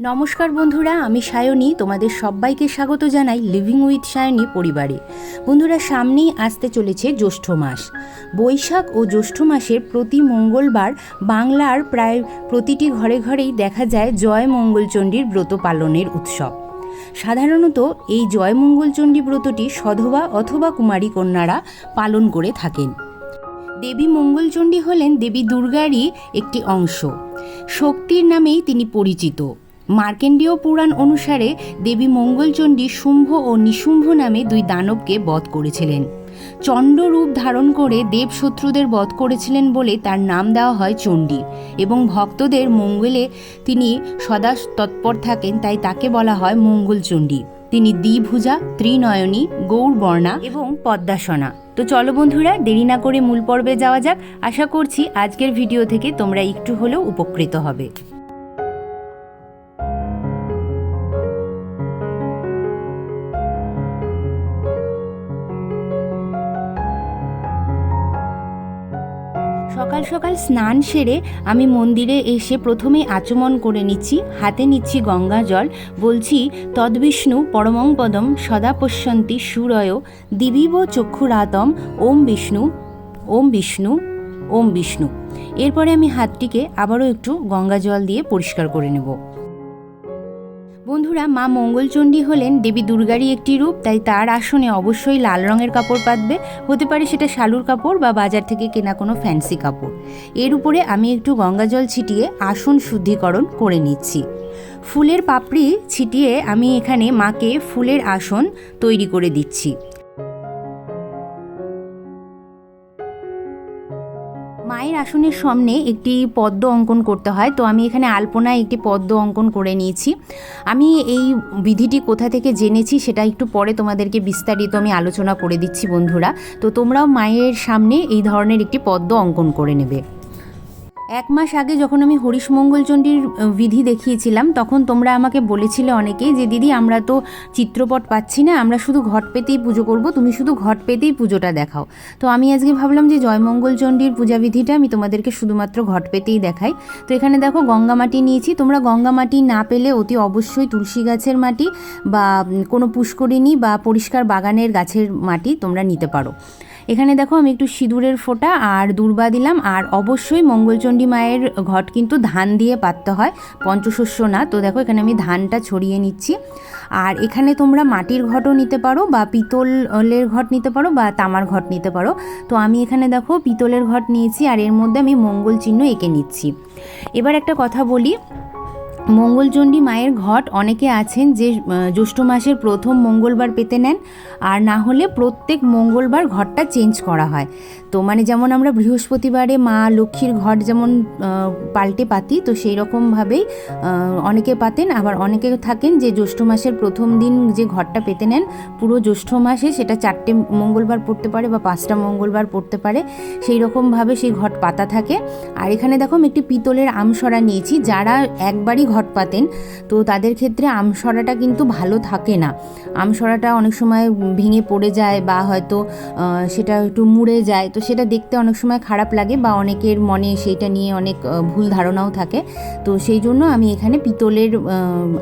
নমস্কার বন্ধুরা, আমি সায়নী, তোমাদের সবাইকে স্বাগত জানাই লিভিং উইথ সায়নী পরিবারে। বন্ধুরা, সামনেই আসতে চলেছে জ্যৈষ্ঠ মাস। বৈশাখ ও জ্যৈষ্ঠ মাসের প্রতি মঙ্গলবার বাংলার প্রায় প্রতিটি ঘরে ঘরেই দেখা যায় জয় মঙ্গলচণ্ডীর ব্রত পালনের উৎসব। সাধারণত এই জয় মঙ্গলচণ্ডী ব্রতটি সধবা অথবা কুমারী কন্যারা পালন করে থাকেন। দেবী মঙ্গলচণ্ডী হলেন দেবী দুর্গারই একটি অংশ। শক্তির নামেই তিনি পরিচিত। মার্কেন্ডীয় পুরাণ অনুসারে দেবী মঙ্গলচণ্ডী শুম্ভ ও নিশুম্ভ নামে দুই দানবকে বধ করেছিলেন। চণ্ড রূপ ধারণ করে দেব শত্রুদের বধ করেছিলেন বলে তার নাম দেওয়া হয় চণ্ডী এবং ভক্তদের মঙ্গলে তিনি সদা তৎপর থাকেন, তাই তাকে বলা হয় মঙ্গলচণ্ডী। তিনি দ্বিভুজা, ত্রিনয়নী, গৌরবর্ণা এবং পদ্মাসনা। তো চলো বন্ধুরা, দেরি না করে মূল পর্বে যাওয়া যাক। আশা করছি আজকের ভিডিও থেকে তোমরা একটু হলেও উপকৃত হবে। সকাল সকাল স্নান সেরে আমি মন্দিরে এসে প্রথমে আচমন করে নিচ্ছি, হাতে নিচ্ছি গঙ্গা জল, বলছি, তদ্বিষ্ণু পরমং পদম সদা পশ্যন্তি সুরয়, দিবিব চক্ষুরাতম, ওম বিষ্ণু ওম বিষ্ণু ওম বিষ্ণু। এরপরে আমি হাতটিকে আবারও একটু গঙ্গা জল দিয়ে পরিষ্কার করে নেব। বন্ধুরা, মা মঙ্গলচণ্ডী হলেন দেবী দুর্গারই একটি রূপ, তাই তার আসনে অবশ্যই লাল রঙের কাপড় পাতবে। হতে পারে সেটা শালুর কাপড় বা বাজার থেকে কেনা কোনো ফ্যান্সি কাপড়। এর উপরে আমি একটু গঙ্গা জল ছিটিয়ে আসন শুদ্ধিকরণ করে নিচ্ছি। ফুলের পাপড়ি ছিটিয়ে আমি এখানে মাকে ফুলের আসন তৈরি করে দিচ্ছি। আসনের সামনে একটি পদ্ম অঙ্কন করতে হয়। তো আমি এখানে আলপনায় একটি পদ্ম অঙ্কন করে নিয়েছি। আমি এই বিধিটি কোথা থেকে জেনেছি সেটা একটু পরে তোমাদেরকে বিস্তারিত আমি আলোচনা করে দিচ্ছি বন্ধুরা। তো তোমরাও মায়ের সামনে এই ধরনের একটি পদ্ম অঙ্কন করে নেবে। এক মাস আগে যখন আমি হরিশ মঙ্গলচণ্ডীর বিধি দেখিয়েছিলাম, তখন তোমরা আমাকে বলেছিলে অনেকেই যে, দিদি, আমরা তো চিত্রপট পাচ্ছি না, আমরা শুধু ঘট পেতেই পুজো করব, তুমি শুধু ঘট পেতেই পুজোটা দেখাও। তো আমি আজকে ভাবলাম যে জয়মঙ্গলচণ্ডীর পূজাবিধিটা আমি তোমাদেরকে শুধুমাত্র ঘট পেতেই দেখাই। তো এখানে দেখো গঙ্গা মাটি নিয়েছি। তোমরা গঙ্গা মাটি না পেলে অতি অবশ্যই তুলসী গাছের মাটি বা কোনো পুষ্করিণী বা পরিষ্কার বাগানের গাছের মাটি তোমরা নিতে পারো। এখানে দেখো আমি একটু সিঁদুরের ফোঁটা আর দূর্বা দিলাম। আর অবশ্যই মঙ্গলচণ্ডী মায়ের ঘট কিন্তু ধান দিয়ে পাততে হয়, পঞ্চশস্য না। তো দেখো এখানে আমি ধানটা ছড়িয়ে নিচ্ছি। আর এখানে তোমরা মাটির ঘটও নিতে পারো বা পিতলের ঘট নিতে পারো বা তামার ঘট নিতে পারো। তো আমি এখানে দেখো পিতলের ঘট নিয়েছি আর এর মধ্যে আমি মঙ্গল চিহ্ন এঁকে নিচ্ছি। এবার একটা কথা বলি মঙ্গলচণ্ডী মায়ের ঘট অনেকে আছেন যে জ্যৈষ্ঠ মাসের প্রথম মঙ্গলবার পেতে নেন, আর না হলে প্রত্যেক মঙ্গলবার ঘরটা চেঞ্জ করা হয়। তো মানে যেমন আমরা বৃহস্পতিবারে মা লক্ষ্মীর ঘট যেমন পাল্টে পাতি, তো সেই রকমভাবেই অনেকে পাতেন। আবার অনেকে থাকেন যে, জ্যৈষ্ঠ মাসের প্রথম দিন যে ঘরটা পেতে নেন, পুরো জ্যৈষ্ঠ মাসে সেটা চারটে মঙ্গলবার পড়তে পারে বা পাঁচটা মঙ্গলবার পড়তে পারে সেই রকমভাবে সেই ঘট পাতা থাকে। আর এখানে দেখো একটি পিতলের আমসরা নিয়েছি, যারা একবারই ঘট পাতেন। তো তাদের ক্ষেত্রে আমসরাটা কিন্তু ভালো থাকে না। আমসরাটা অনেক সময় ভেঙে পড়ে যায় বা হয়তো সেটা একটু মুড়ে যায়। তো সেটা দেখতে অনেক সময় খারাপ লাগে বা অনেকের মনে সেইটা নিয়ে অনেক ভুল ধারণাও থাকে। তো সেই জন্য আমি এখানে পিতলের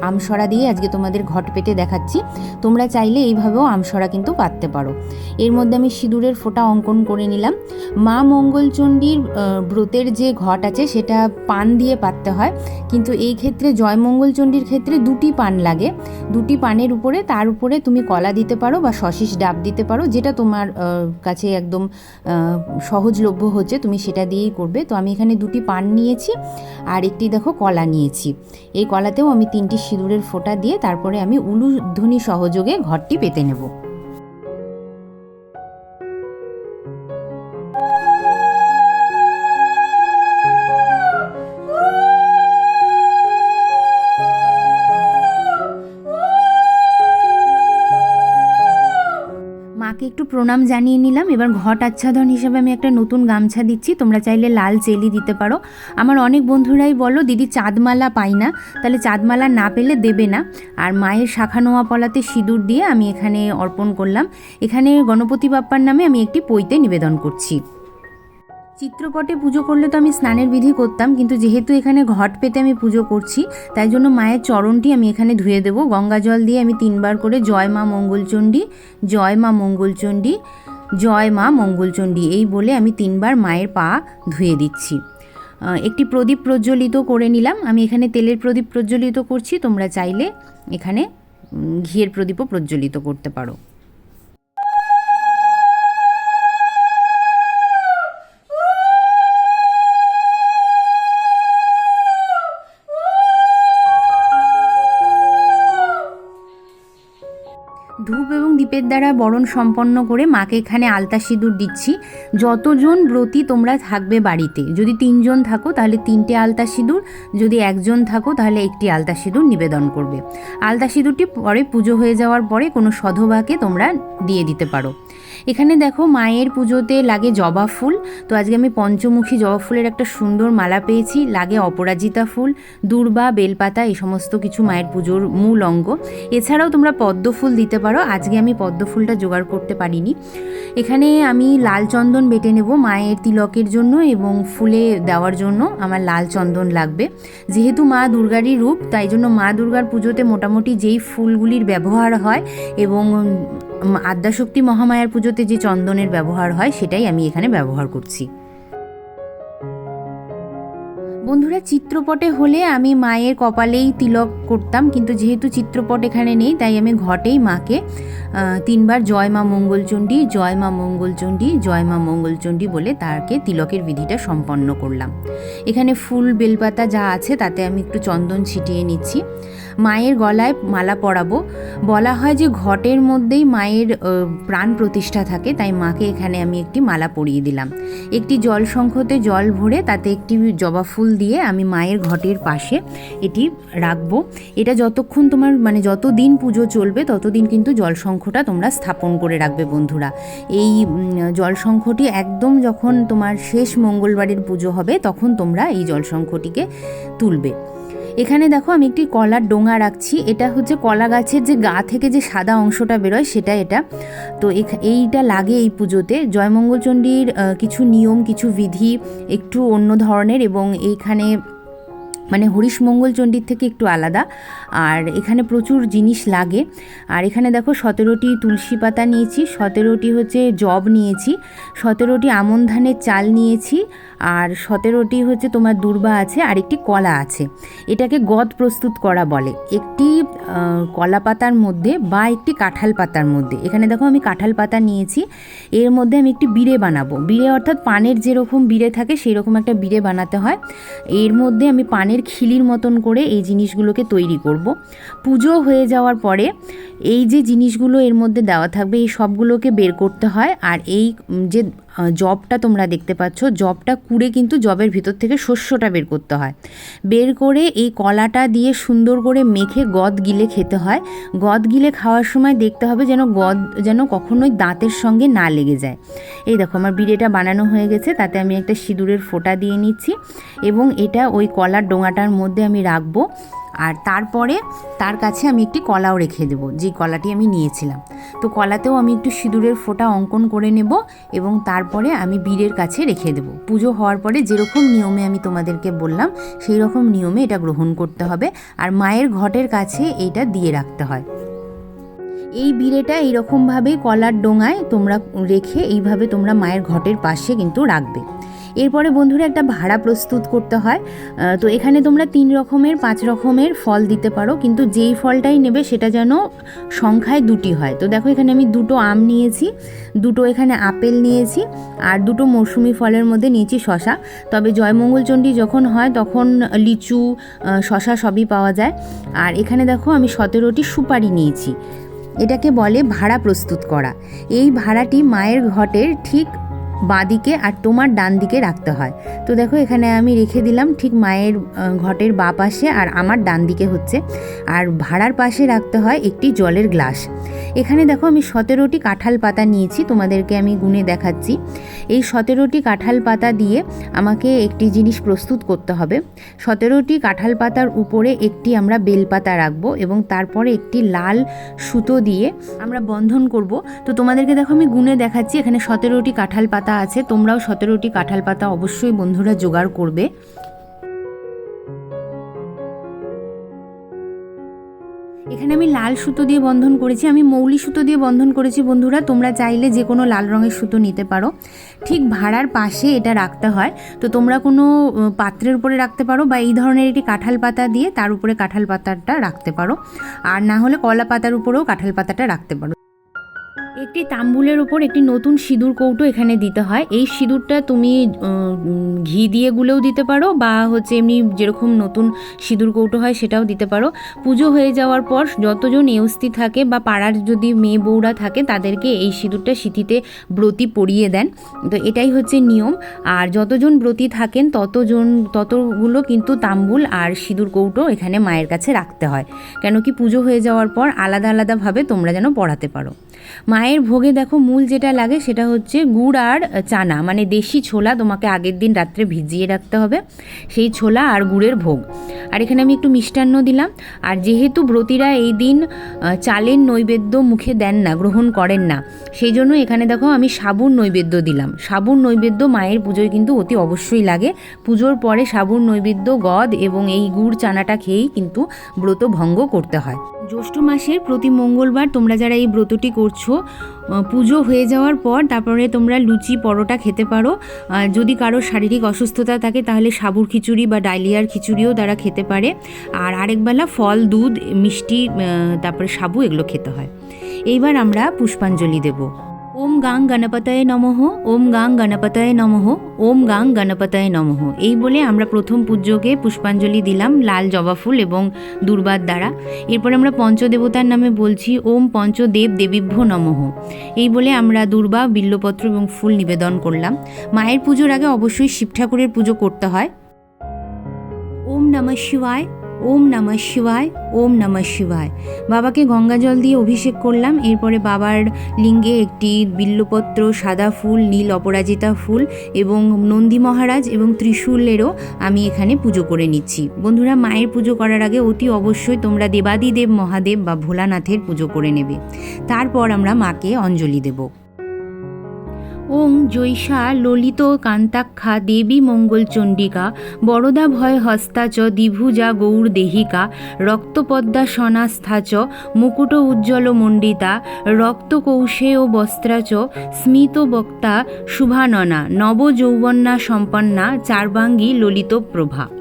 আমসরা দিয়ে আজকে তোমাদের ঘট পেতে দেখাচ্ছি। তোমরা চাইলে এইভাবেও আমসরা কিন্তু পাততে পারো। এর মধ্যে আমি সিঁদুরের ফোঁটা অঙ্কন করে নিলাম। মা মঙ্গলচণ্ডীর ব্রতের যে ঘট আছে সেটা পান দিয়ে পাততে হয়। কিন্তু এই ক্ষেত্রে জয়মঙ্গলচণ্ডীর ক্ষেত্রে দুটি পান লাগে। দুটি পানের উপরে, তার উপরে তুমি কলা দিতে পারো বা শশিস ডাব দিতে পারো, যেটা তোমার কাছে একদম সহজলভ্য হচ্ছে, তুমি সেটা দিয়েই করবে। তো আমি এখানে দুটি পান নিয়েছি আর একটি দেখো কলা নিয়েছি। এই কলাতেও আমি তিনটি সিঁদুরের ফোঁটা দিয়ে তারপরে আমি উলুধ্বনি সহযোগে ঘরটি পেতে নেব। প্রণাম জানিয়ে নিলাম। এবার ঘট আচ্ছাদন হিসেবে আমি একটা নতুন গামছা দিচ্ছি। তোমরা চাইলে লাল চেলি দিতে পারো। আমার অনেক বন্ধুরাই বলো, দিদি, চাঁদমালা পাই না। তাহলে চাঁদমালা না পেলে দেবে না। আর মায়ের শাখা নোয়া পলাতে সিঁদুর দিয়ে আমি এখানে অর্পণ করলাম। এখানে গণপতি বাপ্পার নামে আমি একটি পৈতে নিবেদন করছি। চিত্রপটে পুজো করলে তো আমি স্নানের বিধি করতাম, কিন্তু যেহেতু এখানে ঘট পেতে আমি পুজো করছি, তাই জন্য মায়ের চরণটি আমি এখানে ধুয়ে দেবো। গঙ্গা জল দিয়ে আমি তিনবার করে জয় মা মঙ্গলচণ্ডী, জয় মা মঙ্গলচণ্ডী, জয় মা মঙ্গলচণ্ডী, এই বলে আমি তিনবার মায়ের পা ধুয়ে দিচ্ছি। একটি প্রদীপ প্রজ্বলিত করে নিলাম। আমি এখানে তেলের প্রদীপ প্রজ্বলিত করছি, তোমরা চাইলে এখানে ঘিয়ের প্রদীপও প্রজ্বলিত করতে পারো। ধূপ দ্বারা বরণ সম্পন্ন করে মাকে এখানে আলতা সিঁদুর দিচ্ছি। যতজন ব্রতী তোমরা থাকবে বাড়িতে, যদি তিনজন থাকো তাহলে তিনটে আলতা সিঁদুর, যদি একজন থাকো তাহলে একটি আলতা সিঁদুর নিবেদন করবে। আলতা সিঁদুরটি পরে পুজো হয়ে যাওয়ার পরে কোনো সধবাকে তোমরা দিয়ে দিতে পারো। এখানে দেখো মায়ের পুজোতে লাগে জবা ফুল। তো আজকে আমি পঞ্চমুখী জবা ফুলের একটা সুন্দর মালা পেয়েছি। লাগে অপরাজিতা ফুল, দূর্বা, বেলপাতা, এই সমস্ত কিছু মায়ের পুজোর মূল অঙ্গ। এছাড়াও তোমরা পদ্ম ফুল দিতে পারো। আজকে আমি পদ্ম ফুলটা জোগাড় করতে পারিনি। এখানে আমি লাল চন্দন বেটে নেব মায়ের তিলকের জন্য এবং ফুলে দেওয়ার জন্য আমার লাল চন্দন লাগবে। যেহেতু মা দুর্গারই রূপ, তাই জন্য মা দুর্গার পুজোতে মোটামুটি যেই ফুলগুলির ব্যবহার হয় এবং আদ্যাশক্তি মহামায়ার পুজোতে যে চন্দনের ব্যবহার হয়, সেটাই আমি এখানে ব্যবহার করছি। বন্ধুরা, চিত্রপটে হলে আমি মায়ের কপালেই তিলক করতাম, কিন্তু যেহেতু চিত্রপট এখানে নেই, তাই আমি ঘটেই মাকে তিনবার জয় মা মঙ্গলচণ্ডী জয় মা মঙ্গলচণ্ডী জয় মা মঙ্গলচণ্ডী বলে তাকে তিলকের বিধিটা সম্পন্ন করলাম। এখানে ফুল, বেলপাতা যা আছে, তাতে আমি একটু চন্দন ছিটিয়ে নিচ্ছি। মায়ের গলায় মালা পরাবো। বলা হয় যে ঘটের মধ্যেই মায়ের প্রাণ প্রতিষ্ঠা থাকে তাই মাকে এখানে আমি একটি মালা পরিয়ে দিলাম। একটি জল শঙ্খতে জল ভরে তাতে একটি জবা ফুল দিয়ে আমি মায়ের ঘটের পাশে এটি রাখব। এটা যতক্ষণ তোমার মানে যত দিন পুজো চলবে ততদিন কিন্তু জল শঙ্খটা তোমরা স্থাপন করে রাখবে বন্ধুরা। এই উম, জল শঙ্খটি একদম যখন তোমার শেষ মঙ্গলবারের পুজো হবে তখন তোমরা এই জল শঙ্খটিকে তুলবে। এখানে দেখো আমি একটি কলার ডোঙা রাখছি। এটা হচ্ছে কলা গাছের যে গা থেকে যে সাদা অংশটা বেরোয় সেটা এটা। তো এইটা লাগে এই পুজোতে। জয়মঙ্গলচণ্ডীর কিছু নিয়ম, কিছু বিধি একটু অন্য ধরনের এবং এইখানে মানে হরিশ মঙ্গলচণ্ডীর থেকে একটু আলাদা। আর এখানে প্রচুর জিনিস লাগে। আর এখানে দেখো সতেরোটি তুলসী পাতা নিয়েছি, সতেরোটি হচ্ছে জব নিয়েছি, সতেরোটি আমন ধানের চাল নিয়েছি আর সতেরোটি হচ্ছে তোমার দুর্বা আছে আর একটি কলা আছে। এটাকে গদ প্রস্তুত করা বলে। একটি কলা পাতার মধ্যে বা একটি কাঁঠাল পাতার মধ্যে। এখানে দেখো আমি কাঁঠাল পাতা নিয়েছি। এর মধ্যে আমি একটি বিড়ে বানাবো। বিড়ে অর্থাৎ পানের যেরকম বিড়ে থাকে সেই রকম একটা বিড়ে বানাতে হয়। এর মধ্যে আমি পানের খিলির মতন করে এই জিনিসগুলোকে তৈরি করব। পুজো হয়ে যাওয়ার পরে এই যে জিনিসগুলো এর মধ্যে দেওয়া থাকবে, এই সবগুলোকে বের করতে হয়। আর এই যে জবটা তোমরা দেখতে পাচ্ছ। জবটা কুড়ে কিন্তু জবের ভিতর থেকে শস্যটা বের করতে হয়। বের করে এই কলাটা দিয়ে সুন্দর করে মেখে গদ গিলে খেতে হয়। গদ গিলে খাওয়ার সময় দেখতে হবে যেন গদ যেন কখনোই দাঁতের সঙ্গে না লেগে যায়। এই দেখো, আমার বিড়েটা বানানো হয়ে গেছে, তাতে আমি একটা সিঁদুরের ফোঁটা দিয়ে নিচ্ছি এবং এটা ওই কলার ডোঙাটার মধ্যে আমি রাখব। আর তারপরে তার কাছে আমি একটি কলাও রেখে দেবো, যে কলাটি আমি নিয়েছিলাম। তো কলাতেও আমি একটু সিঁদুরের ফোঁটা অঙ্কন করে নেব এবং তারপরে আমি বীরের কাছে রেখে দেবো। পুজো হওয়ার পরে যেরকম নিয়মে আমি তোমাদেরকে বললাম সেই রকম নিয়মে এটা গ্রহণ করতে হবে আর মায়ের ঘটের কাছে এইটা দিয়ে রাখতে হয়। এই বিড়েটা এইরকমভাবেই কলার ডোঙায় তোমরা রেখে এইভাবে তোমরা মায়ের ঘটের পাশে কিন্তু রাখবে। এরপরে বন্ধুরা একটা ভাড়া প্রস্তুত করতে হয়। তো এখানে তোমরা তিন রকমের, পাঁচ রকমের ফল দিতে পারো, কিন্তু যেই ফলটাই নেবে সেটা যেন সংখ্যায় দুটি হয়। তো দেখো এখানে আমি দুটো আম নিয়েছি, দুটো এখানে আপেল নিয়েছি, আর দুটো মৌসুমি ফলের মধ্যে নিয়েছি শশা। তবে জয়মঙ্গলচণ্ডী যখন হয় তখন লিচু শশা সবই পাওয়া যায়। আর এখানে দেখো আমি সতেরোটি সুপারি নিয়েছি। এটাকে বলে ভাড়া প্রস্তুত করা। এই ভাড়াটি মায়ের ঘটের ঠিক বাঁদিকে আর তোমার ডান দিকে রাখতে হয়। তো দেখো, এখানে আমি রেখে দিলাম ঠিক মায়ের ঘটের বা পাশে আর আমার ডান দিকে হচ্ছে। আর ভাড়ার পাশে রাখতে হয় একটি জলের গ্লাস। এখানে দেখো, আমি সতেরোটি কাঁঠাল পাতা নিয়েছি, তোমাদেরকে আমি গুনে দেখাচ্ছি। এই সতেরোটি কাঁঠাল পাতা দিয়ে আমাকে একটি জিনিস প্রস্তুত করতে হবে। সতেরোটি কাঁঠাল পাতার উপরে একটি আমরা বেলপাতা রাখব এবং তারপরে একটি লাল সুতো দিয়ে আমরা বন্ধন করব। তো তোমাদেরকে দেখো, আমি গুনে দেখাচ্ছি, এখানে সতেরোটি কাঁঠাল পাতা পাতা আছে, তোমরাও সতেরোটি কাঁঠাল পাতা অবশ্যই বন্ধুরা জোগাড় করবে। এখানে আমি লাল সুতো দিয়ে বন্ধন করেছি, আমি মৌলি সুতো দিয়ে বন্ধন করেছি বন্ধুরা, তোমরা চাইলে যে কোনো লাল রঙের সুতো নিতে পারো। ঠিক ভাড়ার পাশে এটা রাখতে হয়, তো তোমরা কোনো পাত্রের উপরে রাখতে পারো বা এই ধরনের একটি কাঁঠাল পাতা দিয়ে তার উপরে কাঁঠাল পাতাটা রাখতে পারো। আর না হলে কলা পাতার উপরেও কাঁঠাল পাতাটা রাখতে পারো। একটি তাম্বুলের উপর একটি নতুন সিঁদুর কৌটো এখানে দিতে হয়। এই সিঁদুরটা তুমি ঘি দিয়ে গুলেও দিতে পারো বা হচ্ছে এমনি যেরকম নতুন সিঁদুর কৌটো হয় সেটাও দিতে পারো। পুজো হয়ে যাওয়ার পর যতজন এউস্তি থাকে বা পাড়ার যদি মেয়ে বউরা থাকে তাদেরকে এই সিঁদুরটা সিঁথিতে ব্রতি পরিয়ে দেন। তো এটাই হচ্ছে নিয়ম। আর যতজন ব্রতি থাকেন ততজন, ততগুলো কিন্তু তাম্বুল আর সিঁদুর কৌটো এখানে মায়ের কাছে রাখতে হয়। কেন কি পুজো হয়ে যাওয়ার পর আলাদা আলাদাভাবে তোমরা যেন পড়াতে পারো। মায়ের ভোগে দেখো মূল যেটা লাগে সেটা হচ্ছে গুড় আর চানা মানে দেশি ছোলা তোমাকে আগের দিন রাত্রে ভিজিয়ে রাখতে হবে, সেই ছোলা আর গুড়ের ভোগ। আর এখানে আমি একটু মিষ্টান্ন দিলাম। আর যেহেতু ব্রতীরা এই দিন চালের নৈবেদ্য মুখে দেন না, গ্রহণ করেন না, সেই জন্য এখানে দেখো আমি সাবুর নৈবেদ্য দিলাম। সাবুর নৈবেদ্য মায়ের পুজোয় কিন্তু অতি অবশ্যই লাগে। পুজোর পরে সাবুর নৈবেদ্য, গদ এবং এই গুড় চানাটা খেয়েই কিন্তু ব্রত ভঙ্গ করতে হয়। জ্যৈষ্ঠ মাসের প্রতি মঙ্গলবার তোমরা যারা এই ব্রতটি করছ পুজো হয়ে যাওয়ার পর তারপরে তোমরা লুচি, পরোটা খেতে পারো। যদি কারও শারীরিক অসুস্থতা থাকে, তাহলে সাবুর খিচুড়ি বা ডাইলিয়ার খিচুড়িও তারা খেতে পারে। আর আরেকবেলা ফল, দুধ, মিষ্টি তারপরে সাবু, এগুলো খেতে হয়। এইবার আমরা পুষ্পাঞ্জলি দেব। ওম গাং গণপতয়ে নমঃ, ওম গাং গণপতয়ে নমঃ, ওম গাং গণপতয়ে নমঃ। এই বলে আমরা প্রথম পূজ্যকে পুষ্পাঞ্জলি দিলাম লাল জবা ফুল এবং দুর্বার দ্বারা। এরপরে আমরা পঞ্চদেবতার নামে বলছি ওম পঞ্চদেব দেবীভ্য নমঃ। এই বলে আমরা দুর্বা, বিল্লপত্র এবং ফুল নিবেদন করলাম। মায়ের পুজোর আগে অবশ্যই শিব ঠাকুরের পুজো করতে হয়। ওম নমঃ শিবায়। ওম নমঃ শিবায়, ওম নমঃ শিবায়। বাবাকে গঙ্গা জল দিয়ে অভিষেক করলাম, এরপরে বাবার লিঙ্গে একটি বিল্লপত্র, সাদা ফুল, নীল অপরাজিতা ফুল এবং নন্দী মহারাজ এবং ত্রিশূলেরও আমি এখানে পুজো করে নিচ্ছি। বন্ধুরা, মায়ের পুজো করার আগে অতি অবশ্যই তোমরা দেবাদিদেব মহাদেব বা ভোলানাথের পুজো করে নেবে। তারপর আমরা মাকে অঞ্জলি দেবো। ওং জৈষা ললিত কান্তাক্ষা দেবী মঙ্গল চণ্ডিকা, বরদা ভয় হস্তা চ দ্বিভুজা গৌর দেহিকা, রক্তপদ্মা সনাস্থা চ মুকুট উজ্জ্বল মণ্ডিতা, রক্ত কৌশে ও বস্ত্রাচ স্মিত বক্তা শুভাননা, নব যৌবন্যা সম্পন্না, চারবাঙ্গী ললিত প্রভা।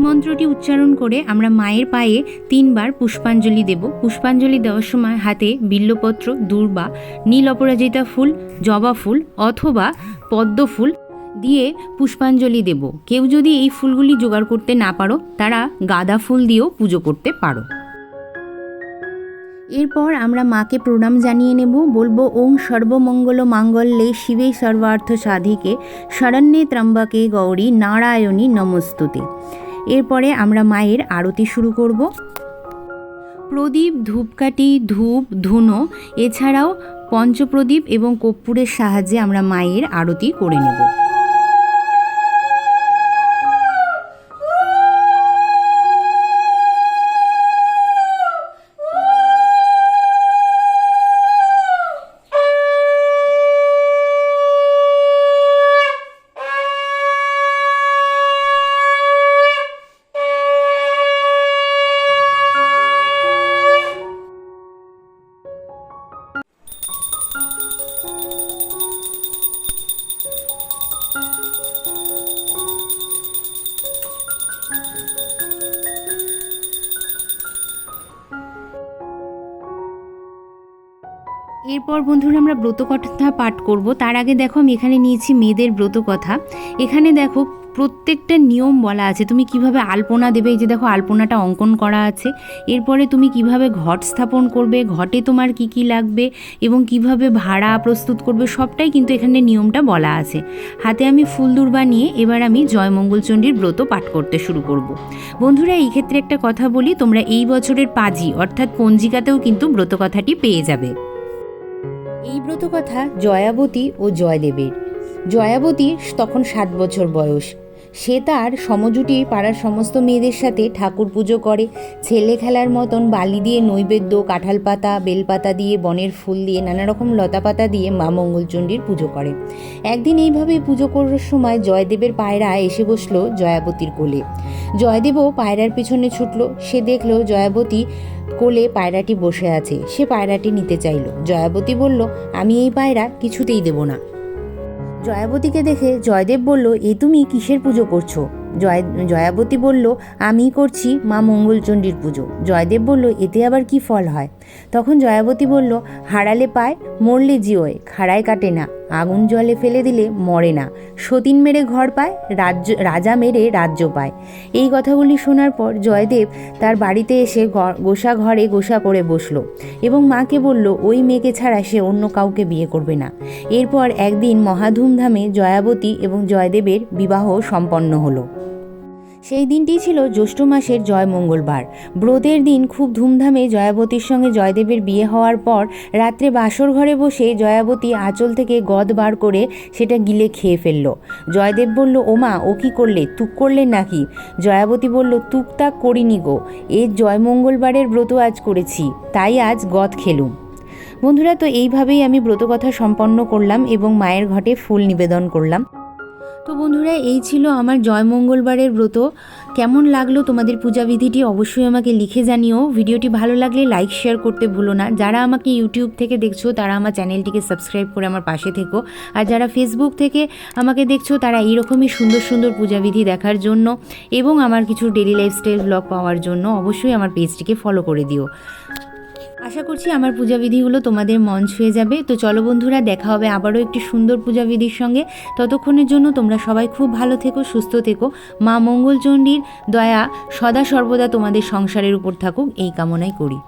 মন্ত্রটি উচ্চারণ করে আমরা মায়ের পায়ে তিনবার পুষ্পাঞ্জলি দেব। পুষ্পাঞ্জলি দেওয়ার সময় হাতে বিল্লপত্র, দূর্বা, নীল অপরাজিতা ফুল, জবা ফুল অথবা পদ্ম ফুল দিয়ে পুষ্পাঞ্জলি দেব। কেউ যদি এই ফুলগুলি জোগাড় করতে না পারো, তারা গাঁদা ফুল দিয়েও পুজো করতে পারো। এরপর আমরা মাকে প্রণাম জানিয়ে নেব। বলব, ওং সর্বমঙ্গল মাঙ্গল্যে শিবে সর্বার্থ সাধিকে, শরণ্যে ত্রম্বকে গৌরী নারায়ণী নমস্তুতে। এরপরে আমরা মায়ের আরতি শুরু করব। প্রদীপ, ধূপকাঠি, ধূপ, ধুনো, এছাড়াও পঞ্চপ্রদীপ এবং কর্পূরের সাহায্যে আমরা মায়ের আরতি করে নেব। এরপর বন্ধুরা আমরা ব্রত কথা পাঠ করব। তার আগে দেখো আমি এখানে নিয়েছি মেয়েদের ব্রত কথা এখানে দেখো প্রত্যেকটা নিয়ম বলা আছে। তুমি কীভাবে আলপনা দেবে? এই যে দেখো আলপনাটা অঙ্কন করা আছে। এরপরে তুমি কীভাবে ঘট স্থাপন করবে? ঘটে তোমার কি কি লাগবে? এবং কীভাবে ভাড়া প্রস্তুত করবে? সবটাই কিন্তু এখানে নিয়মটা বলা আছে। হাতে আমি ফুল দুর্বা নিয়ে এবার আমি জয়মঙ্গলচণ্ডীর ব্রত পাঠ করতে শুরু করব। বন্ধুরা, এই ক্ষেত্রে একটা কথা বলি, তোমরা এই বছরের পাজি, অর্থাৎ পঞ্জিকাতেও কিন্তু ব্রত কথাটি পেয়ে যাবে। এই ব্রত কথা জয়াবতী ও জয়দেবের। জয়াবতীর তখন সাত বছর বয়স। সে তার সমজুটি পাড়ার সমস্ত মেয়েদের সাথে ঠাকুর পুজো করে, ছেলে খেলার মতন বালি দিয়ে নৈবেদ্য, কাঁঠাল পাতা, বেলপাতা দিয়ে বনের ফুল দিয়ে নানা রকম লতা পাতা দিয়ে মা মঙ্গলচণ্ডীর পুজো করে। একদিন এইভাবে পুজো করার সময় জয়দেবের পায়রা এসে বসল জয়াবতীর কোলে। জয়দেবও পায়রার পিছনে ছুটলো। সে দেখল জয়াবতী কোলে পায়রাটি বসে আছে। সে পায়রাটি নিতে চাইল। জয়াবতী বলল, আমি এই পায়রা কিছুতেই দেব না। জয়াবতীকে দেখে জয়দেব বলল, এ তুমি কিসের পুজো করছ? জয় জয়াবতী বলল, আমি করছি মা মঙ্গলচণ্ডীর পুজো। জয়দেব বলল, এতে আবার কি ফল হয়? তখন জয়াবতী বলল, হারালে পায়, মরলে জিওয়, খাড়ায় কাটে না। আগুন জলে ফেলে দিলে মরে না। সতীন মেরে ঘর পায়, রাজ্য, রাজা মেরে রাজ্য পায়। এই কথাগুলি শোনার পর জয়দেব তার বাড়িতে এসে গোসা ঘরে গোসা করে বসল এবং মাকে বলল, ওই মেয়েকে ছাড়া সে অন্য কাউকে বিয়ে করবে না। এরপর একদিন মহাধুমধামে জয়াবতী এবং জয়দেবের বিবাহ সম্পন্ন হলো। সেই দিনটি ছিল জ্যৈষ্ঠ মাসের জয় মঙ্গলবার। ব্রতের দিন খুব ধুমধামে জয়াবতীর সঙ্গে জয়দেবের বিয়ে হওয়ার পর রাত্রে বাসর ঘরে বসে জয়াবতী আঁচল থেকে গদ বার করে সেটা গিলে খেয়ে ফেলল। জয়দেব বলল, ওমা, ও কি করলে? তুক করলে নাকি? জয়াবতী বলল, তুক তাক করিনি গো। এ জয় মঙ্গলবারের ব্রত আজ করেছি। তাই আজ গদ খেলুম। বন্ধুরা, তো এইভাবেই আমি ব্রতকথা সম্পন্ন করলাম এবং মায়ের ঘটে ফুল নিবেদন করলাম। তো বন্ধুরা, এই ছিল আমার জয় মঙ্গলবারের ব্রত। কেমন লাগল তোমাদের পূজাবিধিটি অবশ্যই আমাকে লিখে জানিও। ভিডিওটি ভালো লাগলে লাইক, শেয়ার করতে ভুলো না। যারা আমাকে ইউটিউব থেকে দেখছ, তারা আমার চ্যানেলটিকে সাবস্ক্রাইব করে আমার পাশে থেকো। আর যারা ফেসবুক থেকে আমাকে দেখছ, তারা এইরকমই সুন্দর সুন্দর পূজাবিধি দেখার জন্য এবং আমার কিছু ডেলি লাইফস্টাইল ব্লগ পাওয়ার জন্য অবশ্যই আমার পেজটিকে ফলো করে দিও। আশা করছি আমার পূজাবিধিগুলো তোমাদের মন ছুঁয়ে যাবে। তো চলো বন্ধুরা, দেখা হবে আবারও একটি সুন্দর পূজাবিধির সঙ্গে। ততক্ষণের জন্য তোমরা সবাই খুব ভালো থেকো, সুস্থ থেকো। মা মঙ্গলচণ্ডীর দয়া সদা সর্বদা তোমাদের সংসারের উপর থাকুক, এই কামনাই করি।